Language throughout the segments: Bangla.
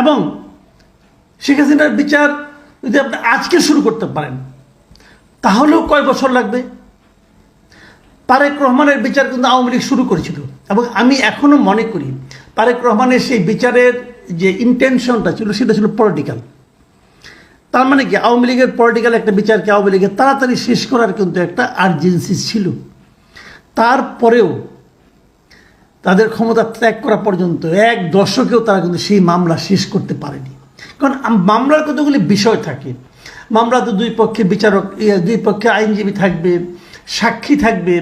এবং শেখ হাসিনার বিচার যদি আপনি আজকে শুরু করতে পারেন, তাহলেও কয় বছর লাগবে? তারেক রহমানের বিচার কিন্তু আওয়ামী লীগ শুরু করেছিল। এবং আমি এখনও মনে করি, তারেক রহমানের সেই বিচারের যে ইন্টেনশনটা ছিল, সেটা ছিল পলিটিক্যাল তার মানে কি, আওয়ামী লীগের পলিটিক্যাল একটা বিচারকে আওয়ামী লীগের তাড়াতাড়ি শেষ করার কিন্তু একটা আর্জেন্সি ছিল। তারপরেও তাদের ক্ষমতা ত্যাগ করা পর্যন্ত এক দশকেও তারা কিন্তু সেই মামলা শেষ করতে পারেনি। কারণ মামলার কতগুলি বিষয় থাকে। মামলা তো দুই পক্ষে বিচারক দুই পক্ষে আইনজীবী থাকবে, সাক্ষী থাকবে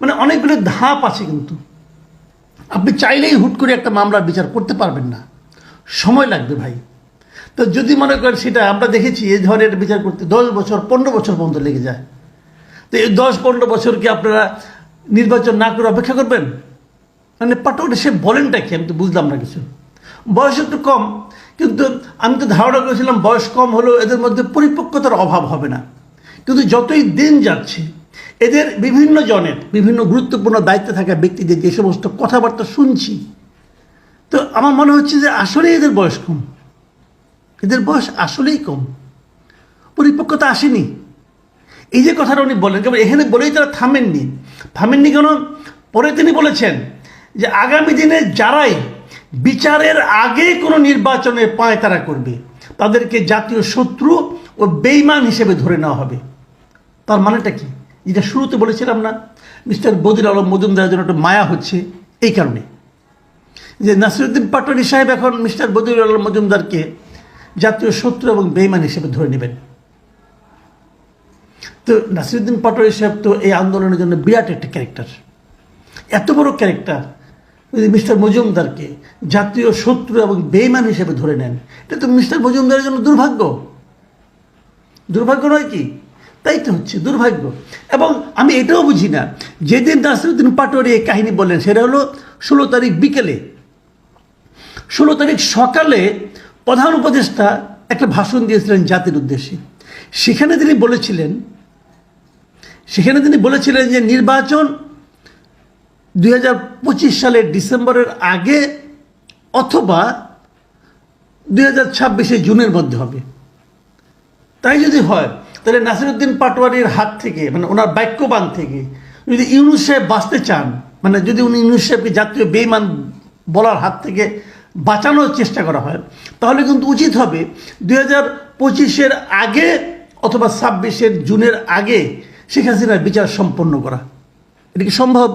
মানে অনেকগুলো ধাপ আছে কিন্তু। আপনি চাইলেই হুট করে একটা মামলার বিচার করতে পারবেন না। সময় লাগবে ভাই। তো যদি মনে করেন সেটা, আমরা দেখেছি এই ধরনের বিচার করতে দশ বছর, পনেরো বছর পর্যন্ত লেগে যায়। তো এই দশ পনেরো বছর কি আপনারা নির্বাচন না করে অপেক্ষা করবেন? মানে পাঠকটা সে বলেনটা কি? আমি তো বুঝলাম না কিছু। বয়স একটু কম, কিন্তু আমি তো ধারণা করেছিলাম বয়স কম হলেও এদের মধ্যে পরিপক্কতার অভাব হবে না। কিন্তু যতই দিন যাচ্ছে, এদের বিভিন্ন জনের বিভিন্ন গুরুত্বপূর্ণ দায়িত্বে থাকা ব্যক্তিদের যে সমস্ত কথাবার্তা শুনছি, তো আমার মনে হচ্ছে যে আসলেই এদের বয়স কম। এদের বয়স আসলেই কম। পরিপক্কতা আসেনি। এই যে কথাটা উনি বলেন, কেবল এখানে বলেই তারা থামেননি। থামেননি কেন? পরে তিনি বলেছেন যে আগামী দিনে যারাই বিচারের আগে কোনো নির্বাচনে পায় তারা করবে, তাদেরকে জাতীয় শত্রু ও বেইমান হিসেবে ধরে নেওয়া হবে। তার মানেটা কি? যেটা শুরুতে বলেছিলাম না, মিস্টার বদির আলম মজুমদারের জন্য একটা মায়া হচ্ছে এই কারণে। যে নাসিরুদ্দিন পাটোয়ারি সাহেব এখন মিস্টার বদির আলম মজুমদারকে জাতীয় শত্রু এবং বেইমান হিসেবে ধরে নেবেন। তো নাসিরুদ্দিন পাটোয়ারি সাহেব তো এই আন্দোলনের জন্য বিরাট একটা ক্যারেক্টার। এত বড় ক্যারেক্টার মিস্টার মজুমদারকে জাতীয় শত্রু এবং বেইমান হিসেবে ধরে নেন, এটা তো মিস্টার মজুমদারের জন্য দুর্ভাগ্য। দুর্ভাগ্য নয় কি? তাই তো হচ্ছে দুর্ভাগ্য। এবং আমি এটাও বুঝি না, যেদিন নাসিরুদ্দিন পাটোয়ারি এই কাহিনী বললেন, সেটা হলো ষোলো তারিখ বিকেলে। ষোলো তারিখ সকালে প্রধান উপদেষ্টা একটা ভাষণ দিয়েছিলেন জাতির উদ্দেশ্যে। সেখানে তিনি বলেছিলেন, সেখানে তিনি বলেছিলেন যে নির্বাচন দু হাজার পঁচিশ সালের ডিসেম্বরের আগে অথবা দুই হাজার ছাব্বিশে জুনের মধ্যে হবে। তাই যদি হয়, তাহলে নাসিরুদ্দিন পাটোয়ারির হাত থেকে মানে ওনার বাক্যবান থেকে, যদি ইউনুস বাঁচতে চান মানে যদি উনি ইউনুস সাহেবকে জাতীয় বেইমান বলার হাত থেকে বাঁচানোর চেষ্টা করা হয়, তাহলে কিন্তু উচিত হবে দুই হাজার পঁচিশের আগে অথবা ছাব্বিশের জুনের আগে শেখ হাসিনার বিচার সম্পন্ন করা। এটা কি সম্ভব?